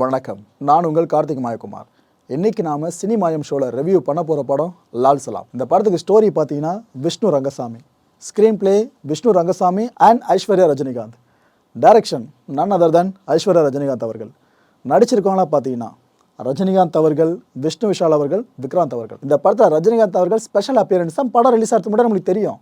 வணக்கம். நான் உங்கள் கார்த்திக் மாயகுமார். இன்றைக்கி நாம் சினிமாயம் ஷோவில் ரிவ்யூ பண்ண போகிற படம் லால் சலாம். இந்த படத்துக்கு ஸ்டோரி பார்த்தீங்கன்னா Vishnu Rangasamy. Screen play Vishnu Rangasamy and Aishwarya Rajinikanth. Direction none other than Aishwarya Rajinikanth அவர்கள். நடிச்சிருக்கவங்களா பார்த்தீங்கன்னா ரஜினிகாந்த் அவர்கள் விஷ்ணு விஷால் அவர்கள் விக்ராந்த் அவர்கள். இந்த படத்தில் ரஜினிகாந்த் அவர்கள் ஸ்பெஷல் அப்பியரன்ஸ் தான் படம் ரிலீஸ் ஆகிறது மட்டும் நம்மளுக்கு தெரியும்.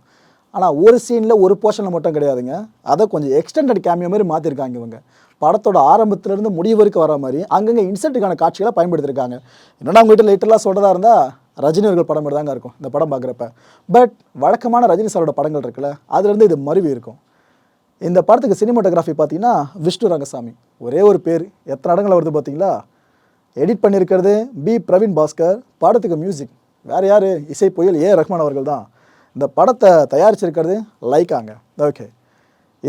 ஆனால் ஒரு சீனில் ஒரு போர்ஷனில் மட்டும் கிடையாதுங்க. அதை கொஞ்சம் எக்ஸ்டெண்டட் கேமியோ மாதிரி மாற்றிருக்காங்க இவங்க. படத்தோட ஆரம்பத்திலேருந்து முடிவு வரைக்கும் வர மாதிரி அங்கங்கே இன்சென்ட்டுக்கான காட்சிகளை பயன்படுத்தியிருக்காங்க என்னென்னா உங்கள்கிட்ட லேட்டரெலாம் சொல்கிறதா இருந்தால் ரஜினி அவர்கள் படம் மாதிரி தாங்க இருக்கும் இந்த படம் பார்க்குறப்ப. பட் வழக்கமான ரஜினி சாரோட படங்கள் இருக்குல்ல அதுலேருந்து இது மருவி இருக்கும். இந்த படத்துக்கு சினிமாட்டோகிராஃபி பார்த்தீங்கன்னா விஷ்ணு ரங்கசாமி. ஒரே ஒரு பேர். எத்தனை இடங்கள் வருது பார்த்தீங்களா? எடிட் பண்ணியிருக்கிறது பி பிரவீன் பாஸ்கர் படத்துக்கு மியூசிக் வேறு யார்? இசை புயல் ஏ ரஹ்மான் அவர்கள் தான். இந்த படத்தை தயாரிச்சிருக்கிறது லைக்காங்க ஓகே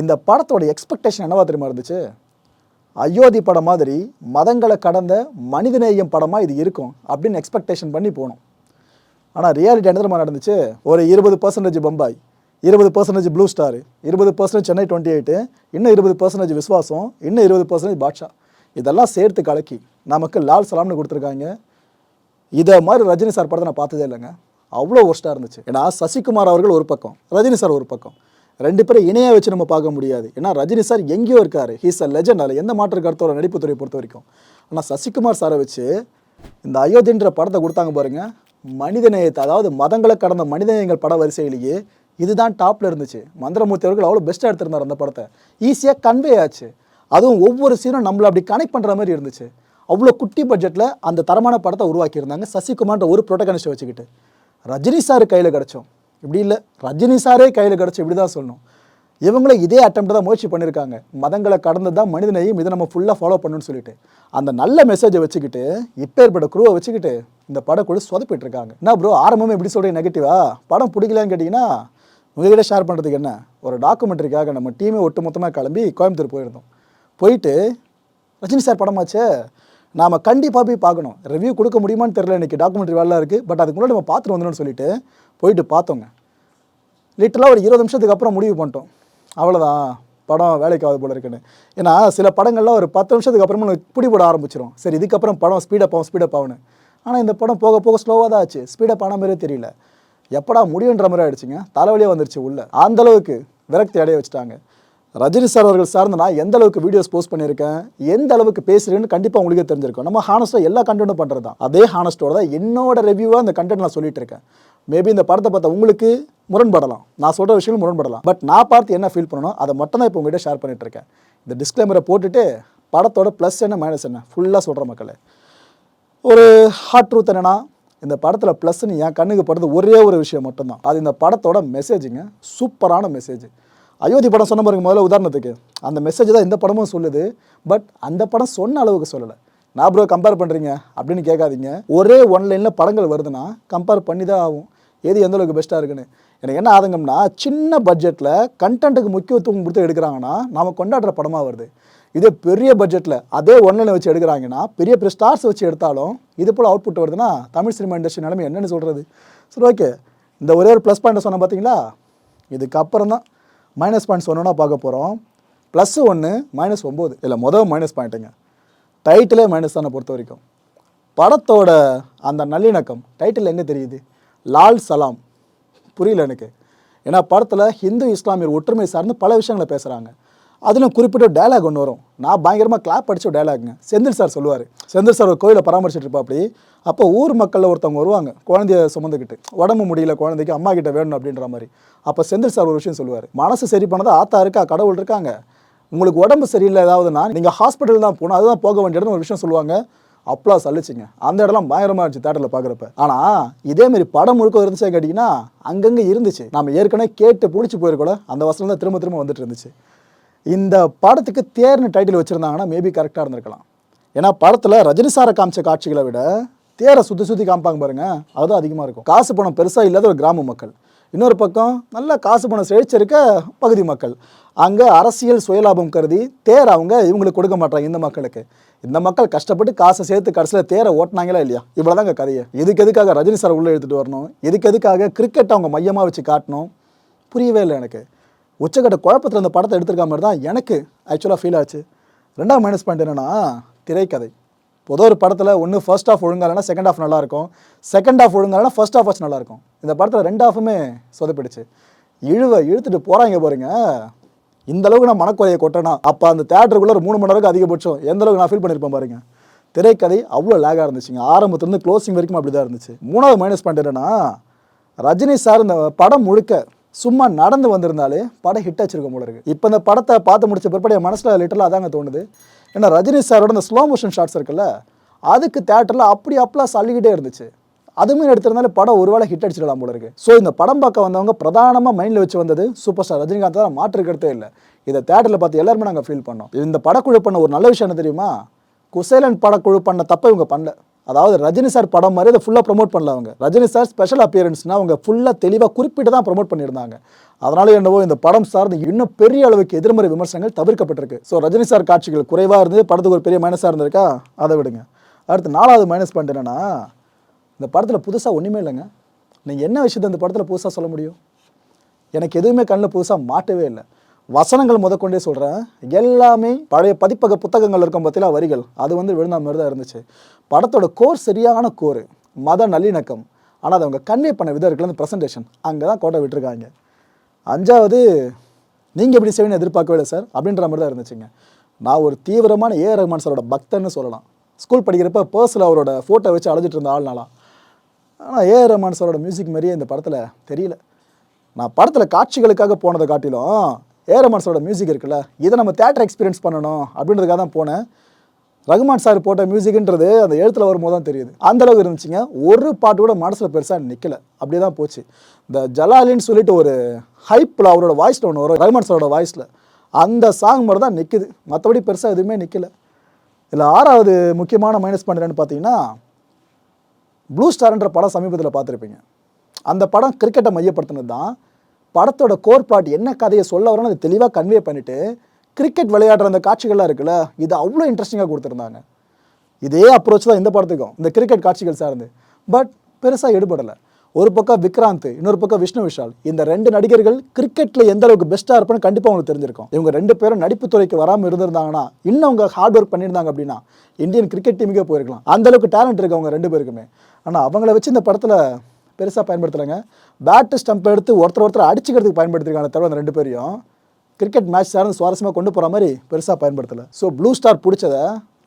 இந்த படத்தோட எக்ஸ்பெக்டேஷன் என்னவா தெரியுமா இருந்துச்சு? அயோத்தி படம் மாதிரி மதங்களை கடந்த மனிதநேயம் படமாக இது இருக்கும் அப்படின்னு எக்ஸ்பெக்டேஷன் பண்ணி போனோம். ஆனால் ரியாலிட்டி என்ன தெரியுமா நடந்துச்சு? ஒரு இருபது பர்சன்டேஜ் பம்பாய் இருபது பர்சன்டேஜ் ப்ளூ ஸ்டார் இருபது பர்சன்டேஜ் சென்னை டுவெண்ட்டி எயிட்டு இன்னும் இருபது பர்சன்டேஜ் விஸ்வாசம் இன்னும் இருபது பர்சன்டேஜ் பாட்ஷா. இதெல்லாம் சேர்த்து கலக்கி நமக்கு லால் சலாம்னு கொடுத்துருக்காங்க. இதை மாதிரி ரஜினி சார் படத்தை நான் பார்த்ததே இல்லைங்க. அவ்வளோ ஒர்ஸ்ட்டாக இருந்துச்சு. ஏன்னா சசிகுமார் அவர்கள் ஒரு பக்கம் ரஜினி சார் ஒரு பக்கம். ரெண்டு பேரும் இணையாக வச்சு நம்ம பார்க்க முடியாது. ஏன்னா ரஜினி சார் எங்கேயோ இருக்கார். ஹீஸ் அ லெஜண்ட் அதில் எந்த மாற்று கருத்தோட நடிப்புத்துறை பொறுத்த வரைக்கும். ஆனால் சசிகுமார் சாரை வச்சு இந்த அயோத்தின்ற படத்தை கொடுத்தாங்க பாருங்க. மனிதநேயத்தை அதாவது மதங்களை கடந்த மனிதநேயங்கள் பட வரிசையிலேயே இதுதான் டாப்பில் இருந்துச்சு. மந்திரமூர்த்தி அவர்கள் அவ்வளோ பெஸ்ட்டாக எடுத்திருந்தார் அந்த படத்தை. ஈஸியாக கன்வே ஆச்சு. அதுவும் ஒவ்வொரு சீனும் நம்மளை அப்படி கனெக்ட் பண்ணுற மாதிரி இருந்துச்சு. அவ்வளோ குட்டி பட்ஜெட்டில் அந்த தரமான படத்தை உருவாக்கியிருந்தாங்க சசிகுமார்ன்ற ஒரு ப்ரொட்டகனிஸ்ட்டை வச்சுக்கிட்டு. ரஜினி சார் கையில் கிடச்சோம். இப்படி இல்லை. ரஜினி சாரே கையில் கிடச்சி இப்படி தான் சொல்லணும். இவங்களும் இதே அட்டம் தான் முயற்சி பண்ணியிருக்காங்க மதங்களை கடந்து தான் மனிதனையும் இதை நம்ம ஃபுல்லாக ஃபாலோ பண்ணணும்னு சொல்லிட்டு. அந்த நல்ல மெசேஜை வச்சுக்கிட்டு இப்பேற்பட்ட குருவை வச்சுக்கிட்டு இந்த படம் கூட சொதப்பிட்டு இருக்காங்க. என்ன ப்ரோ ஆரம்பமே எப்படி சொல்கிறீங்க நெகட்டிவா படம் பிடிக்கலன்னு கேட்டிங்கன்னா உங்ககிட்ட ஷேர் பண்ணுறதுக்கு என்ன? ஒரு டாக்குமெண்ட்ரிக்காக நம்ம டீமே ஒட்டு மொத்தமாக கிளம்பி கோயம்புத்தூர் போயிருந்தோம். போயிட்டு ரஜினி சார் படமாச்சே? நாம் கண்டிப்பாக போய் பார்க்கணும். ரிவ்யூ கொடுக்க முடியுமான்னு தெரியல. இன்றைக்கி டாக்குமெண்ட்ரி வேலை இருக்குது பட் அதுக்கு முன்னாடி நம்ம பார்த்துட்டு வந்துடணும்னு சொல்லிட்டு போயிட்டு பார்த்தோங்க. லிட்டலாக ஒரு இருபது நிமிஷத்துக்கு அப்புறம் முடிவு பண்ணிட்டோம். அவ்வளோதான் படம் வேலைக்கு ஆகுது போல இருக்குன்னு. ஏன்னா சில படங்கள்லாம் ஒரு பத்து நிமிஷத்துக்கு அப்புறமா உங்களுக்கு பிடி போட ஆரம்பிச்சிடும் சரி இதுக்கப்புறம் படம் ஸ்பீடப் ஆகும் ஸ்பீடப் ஆகணும் ஆனால் இந்த படம் போக போக ஸ்லோவாக தான் ஆச்சு. ஸ்பீடப் ஆன மாதிரியே தெரியல. எப்படா முடியுன்ற மாதிரி ஆகிடுச்சிங்க தலைவலியாக வந்துருச்சு உள்ளே. அந்த அளவுக்கு விரக்தி அடைய வச்சுட்டாங்க. ரஜினி சார் அவர்கள் சார்ந்து நான் எந்த அளவுக்கு வீடியோஸ் போஸ்ட் பண்ணியிருக்கேன் எந்த அளவுக்கு பேசுகிறேன்னு கண்டிப்பாக உங்களுக்கே தெரிஞ்சிருக்கும். நம்ம ஹானஸ்ட்டாக எல்லா கண்டென்ட்டும் பண்ணுறது தான். அதே ஹானஸ்ட்டோட தான் என்னோட ரிவ்யூவாக இந்த கண்டென்ட் நான் சொல்லிட்டு இருக்கேன். மேபி இந்த படத்தை பார்த்தா உங்களுக்கு முரண்படலாம். நான் சொல்கிற விஷயம் முரண்படலாம். பட் நான் பார்த்து என்ன ஃபீல் பண்ணணும் அதை மட்டும் தான் இப்போ உங்கள்கிட்ட ஷேர் பண்ணிட்டு இருக்கேன். இந்த டிஸ்க்ளைமரை போட்டுட்டு படத்தோட ப்ளஸ் என்ன மைனஸ் என்ன? ஃபுல்லாக சொல்கிற மக்களே. ஒரு ஹார்ட் ட்ரூத் என்னன்னா இந்த படத்தில் ப்ளஸ்ன்னு என் கண்ணுக்கு படுறது ஒரே ஒரு விஷயம் மட்டும்தான். அது இந்த படத்தோட மெசேஜுங்க சூப்பரான மெசேஜ் அயோத்தி படம் சொன்ன பாருங்க முதல்ல உதாரணத்துக்கு. அந்த மெசேஜ் தான் இந்த படமும் சொல்லுது. பட் அந்த படம் சொன்ன அளவுக்கு சொல்லலை. நான் ப்ரோ கம்பேர் பண்ணுறீங்க அப்படின்னு கேட்காதீங்க. ஒரே ஒன்லைனில் படங்கள் வருதுன்னா கம்பேர் பண்ணி தான் ஆகும். எது எந்த அளவுக்கு பெஸ்ட்டாக இருக்குன்னு. எனக்கு என்ன ஆதங்கம்னா சின்ன பட்ஜெட்டில் கண்டென்ட்டுக்கு முக்கியத்துவம் கொடுத்து எடுக்கிறாங்கன்னா நாம் கொண்டாடுற படமாக வருது. இதே பெரிய பட்ஜெட்டில் அதே ஒன்லைனில் வச்சு எடுக்கிறாங்கன்னா பெரிய பெரிய ஸ்டார்ஸ் வச்சு எடுத்தாலும் இது போல் அவுட்புட் வருதுன்னா தமிழ் சினிமா இண்டஸ்ட்ரி நிலைமை என்னென்னு சொல்கிறது சரி ஓகே இந்த ஒரே ஒரு ப்ளஸ் பாயிண்ட் சொன்னேன் பார்த்தீங்களா இதுக்கப்புறம் தான் மைனஸ் பாயிண்ட்ஸ் ஒன்றுனா பார்க்க போகிறோம் ப்ளஸ் ஒன்று மைனஸ் ஒம்பது. இல்லை மொதல் மைனஸ் பாயிண்ட்டுங்க டைட்டிலே மைனஸ் தானே பொறுத்த வரைக்கும். படத்தோட அந்த நல்லிணக்கம் டைட்டில் என்ன தெரியுது? லால் சலாம். புரியல எனக்கு. ஏன்னா படத்தில் ஹிந்து இஸ்லாமியர் ஒற்றுமை சார்ந்து பல விஷயங்களை பேசுகிறாங்க அதிலும் குறிப்பிட்ட டயலாக் ஒன்று வரும். நான் பயங்கரமாக கிளாப் அடித்த டயலாக்ங்க செந்தில் சார் சொல்லுவார். செந்தில் சார் ஒரு கோயிலை பராமரிச்சுட்டு இருப்பாப்படி அப்போ ஊர் மக்களில் ஒருத்தவங்க வருவாங்க குழந்தைய சுமந்துக்கிட்டு. உடம்பு முடியல குழந்தைக்கு அம்மா கிட்ட வேணும் அப்படின்ற மாதிரி. அப்போ செந்தில் சார் ஒரு விஷயம் சொல்லுவார். மனசு சரி பண்ணதா ஆத்தா இருக்கா கடவுள் இருக்காங்க. உங்களுக்கு உடம்பு சரியில்லை ஏதாவதுனா நீங்கள் ஹாஸ்பிட்டல் தான் போகணும் அதுதான் போக வேண்டிய ஒரு விஷயம் சொல்லுவாங்க. அப்ளா சல்லிச்சிங்க அந்த இடம்லாம் பயங்கரமாக இருந்துச்சு தேட்டரில் பார்க்குறப்ப ஆனால் இதேமாரி படம் முழுக்க இருந்துச்சே கேட்டிங்கன்னா அங்கங்கே இருந்துச்சு. நம்ம ஏற்கனவே கேட்டு பிடிச்சி போயிருக்கோம் அந்த வசனம் தான் திரும்ப திரும்ப வந்துட்டு இருந்துச்சு. இந்த படத்துக்கு தேர்னு டைட்டில் வச்சுருந்தாங்கன்னா மேபி கரெக்டாக இருந்திருக்கலாம். ஏன்னா படத்தில் ரஜினி சாரை காமிச்ச காட்சிகளை விட தேரை சுற்றி சுற்றி காமிப்பாங்க பாருங்கள் அதுதான் அதிகமாக இருக்கும். காசு பணம் பெருசாக இல்லாத ஒரு கிராம மக்கள். இன்னொரு பக்கம் நல்ல காசு பணம் செழிச்சிருக்க பகுதி மக்கள். அங்கே அரசியல் சுயலாபம் கருதி தேர் அவங்க இவங்களுக்கு கொடுக்க மாட்டாங்க இந்த மக்களுக்கு. இந்த மக்கள் கஷ்டப்பட்டு காசை சேர்த்து கடைசியில் தேரை ஓட்டினாங்களா இல்லையா? இவ்வளோதாங்க கதையை. இதுக்கு எதுக்காக ரஜினி சார் உள்ளே எடுத்துகிட்டு வரணும்? இதுக்கு எதுக்காக கிரிக்கெட் அவங்க மையமாக வச்சு காட்டணும்? புரியவே இல்லை எனக்கு. உச்சக்கட்ட குழப்பத்தில் இந்த படத்தை எடுத்திருக்க மாதிரி தான் எனக்கு ஆக்சுவலாக ஃபீல் ஆச்சு. ரெண்டாவது மைனஸ் பாயிண்ட் என்னென்னா திரைக்கதை. பொதுவாக ஒரு படத்தில் ஒன்று ஃபர்ஸ்ட் ஆஃப் ஒழுங்கா இல்லைனா செகண்ட் ஆஃப் நல்லாயிருக்கும். செகண்ட் ஆஃப் ஒழுங்கா இல்லைனா ஃபர்ஸ்ட் ஆஃப் நல்லா நல்லாயிருக்கும். இந்த படத்தில் ரெண்டு ஆஃபுமே சொதப்பிடுச்சு. இழுவை இழுத்துட்டு போகிறாங்க பாருங்க. இந்த அளவுக்கு நான் மனக்குறையை கொட்டேனா அப்போ அந்த தேட்டருக்குள்ளே ஒரு மூணு மணி நேரம் அதிகபட்சம் எந்த அளவுக்கு நான் ஃபீல் பண்ணியிருப்பேன் பாருங்க. திரைக்கதை அவ்வளோ லேகாக இருந்துச்சுங்க ஆரம்பத்துலேருந்து க்ளோசிங் வரைக்கும் அப்படி தான் இருந்துச்சு. மூணாவது மைனஸ் பாயிண்ட் என்னென்னா ரஜினி சார் இந்த படம் முழுக்க சும்மா நடந்து வந்திருந்தாலே படம் ஹிட் அடிச்சிருக்கும் போல இருக்கு. இப்போ இந்த படத்தை பார்த்து முடிச்ச பிற்பாடு என் மனசில் லிட்டரில் அதாங்க தோணுது. ஏன்னா ரஜினி சாரோட இந்த ஸ்லோ மோஷன் ஷார்ட்ஸ் இருக்குல்ல அதுக்கு தேட்டரில் அப்படி அப்பெல்லாம் சல்லிக்கிட்டே இருந்துச்சு. அதுமாரி எடுத்திருந்தாலே படம் ஒருவேளை ஹிட் அடிச்சிடலாம் போல இருக்கு. ஸோ இந்த படம் பார்க்க வந்தவங்க பிரதானமாக மைண்டில் வச்சு வந்தது சூப்பர் ஸ்டார் ரஜினிகாந்த் தான். மாற்றிருக்கிறதே இல்லை. இதை தேட்டரில் பார்த்து எல்லாருமே நாங்கள் ஃபீல் பண்ணோம். இந்த படக்குழு பண்ண ஒரு நல்ல விஷயம் என்ன தெரியுமா? குசேலன் படக்குழு பண்ண தப்பை இவங்க பண்ணல. அதாவது ரஜினி சார் படம் மாதிரி அதை ஃபுல்லாக ப்ரொமோட் பண்ணல அவங்க. ரஜினி சார் ஸ்பெஷல் அப்பியரன்ஸ்னால் அவங்க ஃபுல்லாக தெளிவாக குறிப்பிட்டு தான் ப்ரோமோட் பண்ணியிருந்தாங்க. அதனால என்னவோ இந்த படம் சார்ந்து இன்னும் பெரிய அளவுக்கு எதிர்மறை விமர்சனங்கள் தவிர்க்கப்பட்டிருக்கு. ஸோ ரஜினி சார் காட்சிகள் குறைவாக இருந்தது படத்துக்கு ஒரு பெரிய மைனஸாக இருந்திருக்கா? அதை விடுங்க. அடுத்து நாலாவது மைனஸ் பாயிண்ட் என்னென்னா இந்த படத்தில் புதுசாக ஒன்றுமே இல்லைங்க. நீங்கள் என்ன விஷயத்தை இந்த படத்தில் புதுசாக சொல்ல முடியும்? எனக்கு எதுவுமே கண்ணில் புதுசாக மாட்டவே இல்லை. வசனங்கள் முதற்கொண்டே சொல்கிறேன் எல்லாமே பழைய பதிப்பக புத்தகங்கள் இருக்கும் பார்த்தீங்களா வரிகள்? அது வந்து விழுந்த மாதிரி தான் இருந்துச்சு. படத்தோட கோர் சரியான கோர். மத நல்லிணக்கம். ஆனால் அதை அவங்க கன்வே பண்ண விதம் இருக்குல்ல அந்த ப்ரெசன்டேஷன் அங்கே தான் கோட்டை விட்டுருக்காங்க. அஞ்சாவது நீங்கள் எப்படி செய்வீங்கன்னு எதிர்பார்க்கவே இல்லை சார். அப்படின்ற மாதிரி தான் இருந்துச்சுங்க. நான் ஒரு தீவிரமான ஏ. ரஹ்மான் சாரோட பக்தன்னு சொல்லலாம். ஸ்கூல் படிக்கிறப்ப பர்ஸில் அவரோட ஃபோட்டோ வச்சு அழைச்சிட்டு இருந்த ஆள்னாலாம் ஆனால் ஏ. ரஹ்மான் சாரோட மியூசிக் மாதிரியே இந்த படத்தில் தெரியல. நான் படத்தில் காட்சிகளுக்காக போனதை காட்டிலும் ஏரமான்ஸோட மியூசிக் இருக்குல்ல இதை நம்ம தேட்டர் எக்ஸ்பீரியன்ஸ் பண்ணணும் அப்படின்றதுக்காக தான் போனேன். ரகுமான் சார் போட்ட மியூசிக்ன்றது அந்த எழுத்தில் வரும்போது தான் தெரியுது. அந்த அளவுக்கு இருந்துச்சுங்க. ஒரு பாட்டு கூட மனசில் பெருசாக நிற்கல அப்படியே தான் போச்சு. இந்த ஜலாலின்னு சொல்லிட்டு ஒரு ஹைப்பில் அவரோட வாய்ஸில் ஒன்று வரும் ரகுமான் சாரோட வாய்ஸில் அந்த சாங் மாதிரி தான் நிற்குது மற்றபடி பெருசாக எதுவுமே நிற்கல இதில் ஆறாவது முக்கியமான மைனஸ் பண்ணுறேன்னு பார்த்தீங்கன்னா ப்ளூ ஸ்டார்ன்ற படம் சமீபத்தில் பார்த்துருப்பீங்க. அந்த படம் கிரிக்கெட்டை மையப்படுத்தினது தான். படத்தோட கோர் பாட் என்ன கதையை சொல்ல வரணும் அதை தெளிவாக கன்வே பண்ணிவிட்டு கிரிக்கெட் விளையாடுற அந்த காட்சிகள்லாம் இருக்குல்ல இது அவ்வளோ இன்ட்ரெஸ்டிங்காக கொடுத்துருந்தாங்க. இதே அப்ரோச் தான் இந்த படத்துக்கும் இந்த கிரிக்கெட் காட்சிகள் சார்ந்து. பட் பெருசாக எடுபடலை. ஒரு பக்கம் விக்ராந்த் இன்னொரு பக்கம் விஷ்ணு விஷால். இந்த ரெண்டு நடிகர்கள் கிரிக்கெட்டில் எந்த அளவுக்கு பெஸ்ட்டாக இருப்பான்னு கண்டிப்பாக உங்களுக்கு தெரிஞ்சிருக்கும். இவங்க ரெண்டு பேரும் நடிப்பு துறைக்கு வராமல் இருந்திருந்தாங்கன்னா இன்னும் அவங்க ஹார்ட் ஒர்க் பண்ணியிருந்தாங்க அப்படின்னா இந்தியன் கிரிக்கெட் டீமுக்கே போயிருக்கலாம். அந்த அளவுக்கு டேலண்ட் இருக்கு அவங்க ரெண்டு பேருக்குமே. ஆனால் அவங்கள வச்சு இந்த படத்தில் பெருசாக பயன்படுத்தலைங்க. பேட்டு ஸ்டம்ப் எடுத்து ஒருத்தர் ஒருத்தர் அடிச்சுக்கிறதுக்கு பயன்படுத்திருக்காங்க தவிர அந்த ரெண்டு பேரையும். கிரிக்கெட் மேட்ச் சார்ந்து சுவாரஸ்யமாக கொண்டு போகிற மாதிரி பெருசாக பயன்படுத்தலை. ஸோ ப்ளூ ஸ்டார் பிடிச்சத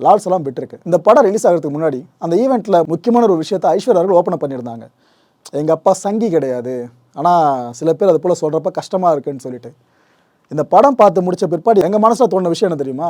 லால்ஸ் எல்லாம் விட்டுருக்கு. இந்த படம் ரிலீஸ் ஆகிறதுக்கு முன்னாடி அந்த ஈவெண்ட்டில் முக்கியமான ஒரு விஷயத்தை ஐஸ்வர்யா அவர்கள் ஓப்பன் பண்ணியிருந்தாங்க. எங்கள் அப்பா சங்கி கிடையாது. ஆனால் சில பேர் அது போல் சொல்கிறப்ப கஷ்டமாக இருக்குன்னு சொல்லிட்டு. இந்த படம் பார்த்து முடித்த பிற்பாடு எங்கள் மனசில் தோணுன விஷயம் என்ன தெரியுமா?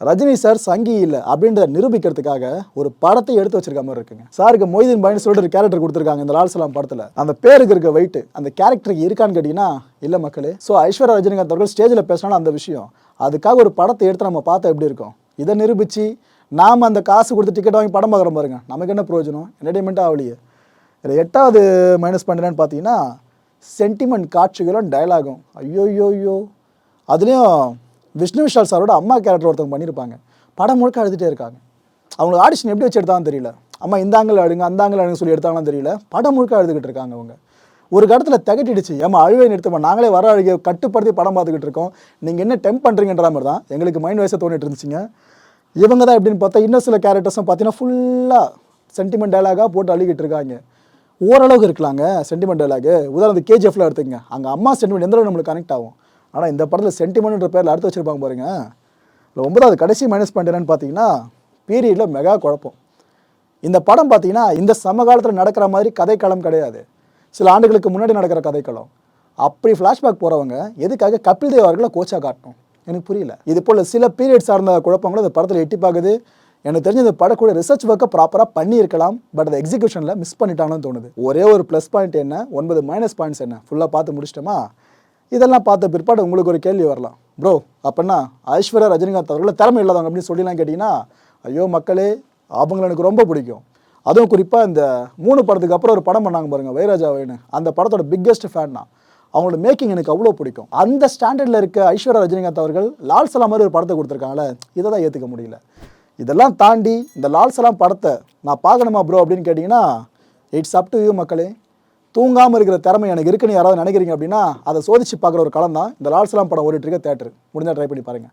ரஜினி சார் சங்கி இல்லை அப்படின்றத நிரூபிக்கிறதுக்காக ஒரு படத்தை எடுத்து வச்சிருக்க மாதிரி இருக்குங்க. சாருக்கு மொய்தீன் பாயின்னு சொல்லிட்டு ஒரு கேரக்டர் கொடுத்துருக்காங்க இந்த லால் சலாம் படத்தில். அந்த பேருக்கு இருக்க வெயிட் அந்த கேரக்டருக்கு இருக்கான்னு கேட்டிங்கன்னா இல்லை மக்களே. ஸோ ஐஸ்வர்யா ரஜினிகாந்த் அவர்கள் ஸ்டேஜில் பேசினாலும் அந்த விஷயம். அதுக்காக ஒரு படத்தை எடுத்து நம்ம பார்த்தா எப்படி இருக்கும்? இதை நிரூபித்து நாம் அந்த காசு கொடுத்து டிக்கெட் வாங்கி படம் பார்க்குறோம் பாருங்க. நமக்கு என்ன பிரயோஜனம்? என்டர்டைன்மெண்ட்டாக ஆகலையே இதில் எட்டாவது மைனஸ் பண்ணுறேன்னு பார்த்தீங்கன்னா சென்டிமெண்ட் காட்சிகளும் டயலாகும் ஐயோ ஐயோ ஐயோ. அதுலேயும் விஷ்ணு விஷால் சாரோட அம்மா கேரக்டர் ஒருத்தவங்க பண்ணியிருப்பாங்க. படம் முழுக்க அழுதுகிட்டே இருக்காங்க. அவங்க ஆடிஷன் எப்படி வச்சு எடுத்தாலும் தெரியல. அம்மா இந்த ஆங்கிள் அழுங்க அந்த ஆங்கிள் அழுங்க சொல்லி எடுத்தாங்களாம் தெரியல. படம் முழுக்க அழுதுகிட்டு இருக்காங்க அவங்க. ஒரு கடத்தில் திகட்டிடுச்சு. ஏமா அழுவை நிறுத்தமா நாங்களே வர அழுகையை கட்டுப்படுத்தி படம் பார்த்துக்கிட்டு இருக்கோம். நீங்கள் என்ன டெம்ப் பண்ணுறீங்கன்ற மாதிரி தான் எங்களுக்கு மைண்ட் வைஸாக தோணிட்டு இருந்துச்சுங்க. இவங்க தான் எப்படின்னு பார்த்தா இன்னும் சில கேரக்டர்ஸும் பார்த்தீங்கன்னா ஃபுல்லாக சென்டிமெண்ட் டைலாகாக போட்டு அழுகிட்டு இருக்காங்க. ஓரளவுக்கு இருக்கலாங்க சென்டிமெண்ட் டயலாகு உதாரணத்துக்கு கேஜிஎஃப்ல எடுத்துக்கங்க. அங்கே அம்மா சென்டிமெண்ட் எந்த அளவுக்கு நம்மளுக்கு கனெக்ட் ஆகும்? ஆனால் இந்த படத்தில் சென்டிமெண்ட்ன்ற பேரில் அடுத்து வச்சுருப்பாங்க பாருங்க. இல்லை ஒன்பதாவது கடைசி மைனஸ் பாயிண்ட் என்னன்னு பார்த்தீங்கன்னா பீரியடில் மெகா குழப்பம். இந்த படம் பார்த்தீங்கன்னா இந்த சமகாலத்தில் நடக்கிற மாதிரி கதைக்களம் கிடையாது. சில ஆண்டுகளுக்கு முன்னாடி நடக்கிற கதைக்களம். அப்படி ஃப்ளாஷ்பேக் போகிறவங்க எதுக்காக கபில் தேவ் அவர்களை கோச்சாக காட்டணும்? எனக்கு புரியல. இது போல் சில பீரியட் சார்ந்த குழப்பங்களும் இந்த படத்தில் எட்டி பார்க்குது எனக்கு தெரிஞ்ச இந்த படம் கூட ரிசர்ச் ஒர்க்கை ப்ராப்பராக பண்ணியிருக்கலாம். பட் அதை எக்ஸிகியூஷனில் மிஸ் பண்ணிட்டாங்கன்னு தோணுது. ஒரே ஒரு ப்ளஸ் பாயிண்ட் என்ன? ஒன்பது மைனஸ் பாயிண்ட்ஸ் என்ன? ஃபுல்லாக பார்த்து முடிச்சிட்டோமா? இதெல்லாம் பார்த்த பிற்பாடு உங்களுக்கு ஒரு கேள்வி வரலாம். ப்ரோ அப்படின்னா ஐஸ்வர்யா ரஜினிகாந்த் அவர்களை திறமை இல்லாதவங்க அப்படின்னு சொல்லிலாம் கேட்டிங்கன்னா ஐயோ மக்களே அவங்கள எனக்கு ரொம்ப பிடிக்கும். அதுவும் குறிப்பாக இந்த மூணு படத்துக்கு அப்புறம் ஒரு படம் பண்ணாங்க பாருங்க வைராஜாவேன்னு. அந்த படத்தோட பிக்கெஸ்ட் ஃபேன் தான் அவங்களோட மேக்கிங் எனக்கு அவ்வளோ பிடிக்கும். அந்த ஸ்டாண்டர்டில் இருக்க ஐஸ்வர்யா ரஜினிகாந்த் அவர்கள் லால் சலாம் மாதிரி ஒரு படத்தை கொடுத்துருக்காங்களே இதை தான் ஏற்றுக்க முடியல. இதெல்லாம் தாண்டி இந்த லால் சலாம் படத்தை நான் பார்க்கணுமா ப்ரோ அப்படின்னு கேட்டிங்கன்னா இட்ஸ் அப் டு யூ மக்களே. தூங்காமல் இருக்கிற திறமை எனக்கு இருக்குன்னு யாராவது நினைக்கிறீங்க அப்படின்னா அதை சோதிச்சு பார்க்குற ஒரு களம் தான் இந்த லால் சலாம் படம் ஓடிட்டு இருக்க தேட்டர் முடிஞ்சால் ட்ரை பண்ணி பாருங்கள்